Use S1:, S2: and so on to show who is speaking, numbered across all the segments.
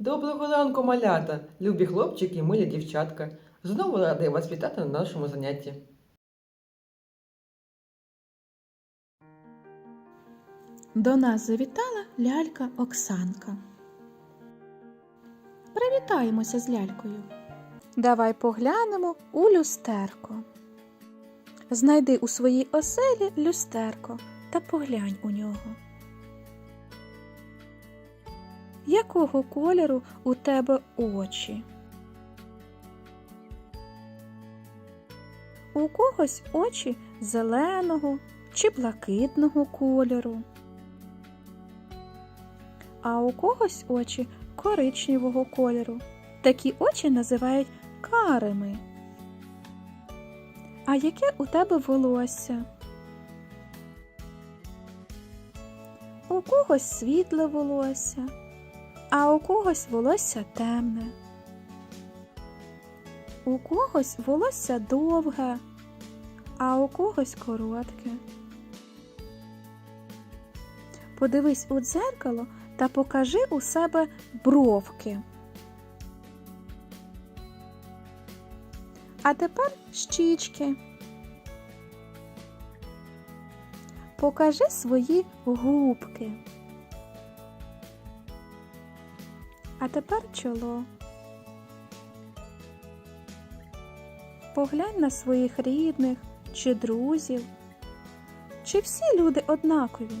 S1: Доброго ранку, малята, любі хлопчики і милі дівчатка. Знову радий вас вітати на нашому занятті.
S2: До нас завітала лялька Оксанка. Привітаємося з лялькою. Давай поглянемо у люстерко. Знайди у своїй оселі люстерко та поглянь у нього. Якого кольору у тебе очі? У когось очі зеленого чи блакитного кольору а у когось очі коричневого кольору. Такі очі називають карими. А яке у тебе волосся? У когось світле волосся, а у когось волосся темне. У когось волосся довге, а у когось коротке. Подивись у дзеркало та покажи у себе бровки. А тепер щічки. Покажи свої губки. А тепер чоло. Поглянь на своїх рідних чи друзів. Чи всі люди однакові?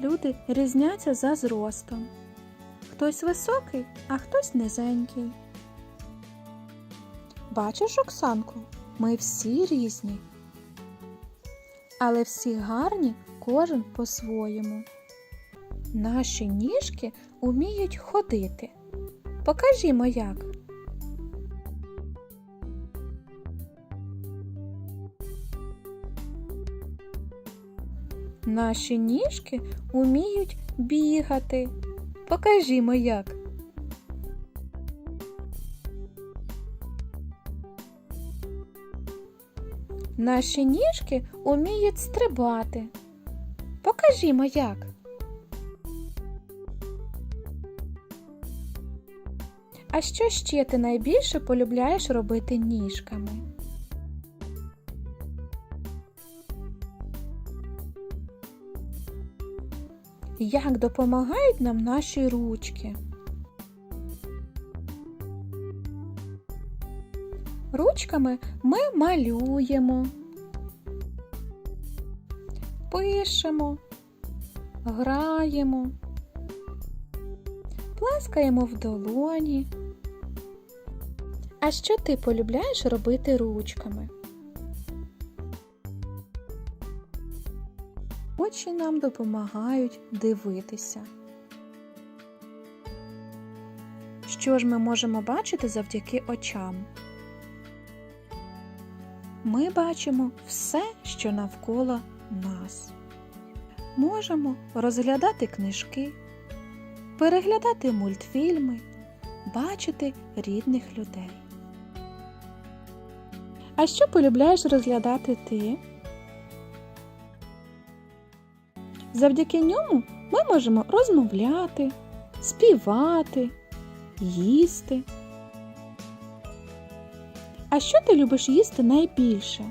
S2: Люди різняться за зростом. Хтось високий, а хтось низенький. Бачиш, Оксанку, ми всі різні. Але всі гарні кожен по-своєму. Наші ніжки уміють ходити. Покажімо як. Наші ніжки уміють бігати. Покажімо як. Наші ніжки уміють стрибати. Покажімо як. А що ще ти найбільше полюбляєш робити ніжками? Як допомагають нам наші ручки? Ручками ми малюємо, пишемо, граємо, плескаємо в долоні. А що ти полюбляєш робити ручками? Очі нам допомагають дивитися. Що ж ми можемо бачити завдяки очам? Ми бачимо все, що навколо нас. Можемо розглядати книжки, переглядати мультфільми, бачити рідних людей. А що полюбляєш розглядати ти? Завдяки ньому ми можемо розмовляти, співати, їсти. А що ти любиш їсти найбільше?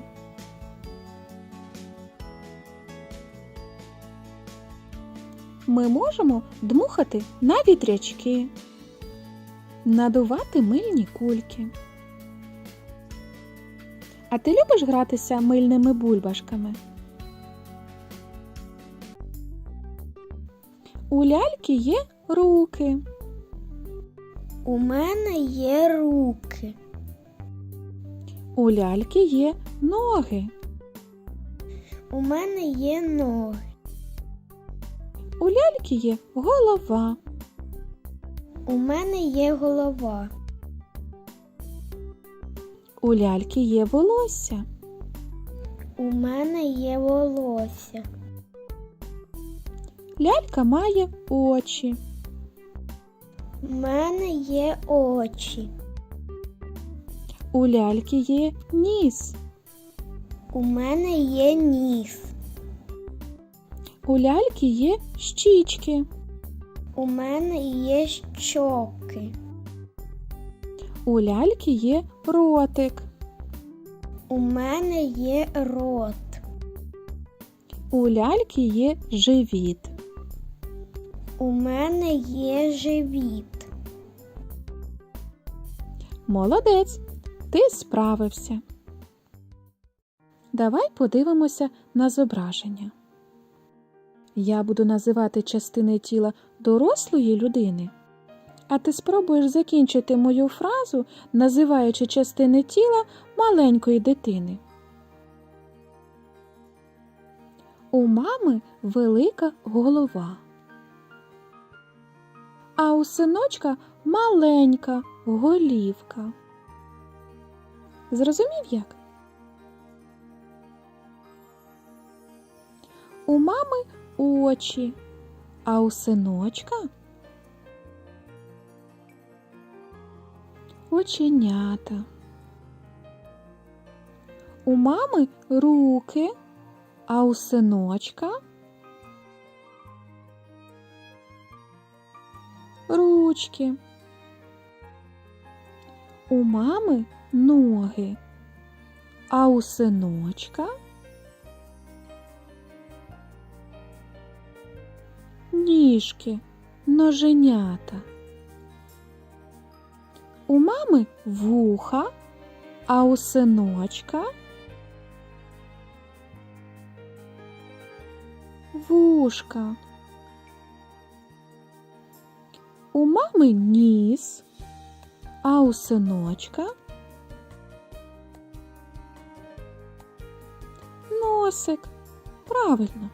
S2: Ми можемо дмухати на вітрячки, надувати мильні кульки. А ти любиш гратися мильними бульбашками? У ляльки є руки.
S3: У мене є руки.
S2: У ляльки є ноги.
S3: У мене є ноги.
S2: У ляльки є голова.
S3: У мене є голова.
S2: У ляльки є волосся.
S3: У мене є волосся.
S2: Лялька має очі.
S3: У мене є очі.
S2: У ляльки є ніс.
S3: У мене є ніс.
S2: У ляльки є щічки.
S3: У мене є щоки.
S2: У ляльки є ротик.
S3: У мене є рот.
S2: У ляльки є живіт.
S3: У мене є живіт.
S2: Молодець, ти справився. Давай подивимося на зображення. Я буду називати частини тіла дорослої людини, а ти спробуєш закінчити мою фразу, називаючи частини тіла маленької дитини. У мами велика голова, а у синочка маленька голівка. Зрозумів як? Очі, а у синочка оченята. У мами руки, а у синочка ручки. У мами ноги, а у синочка ніжки, ноженята. У мами вуха, а у синочка вушка. У мами ніс, а у синочка носик. Правильно.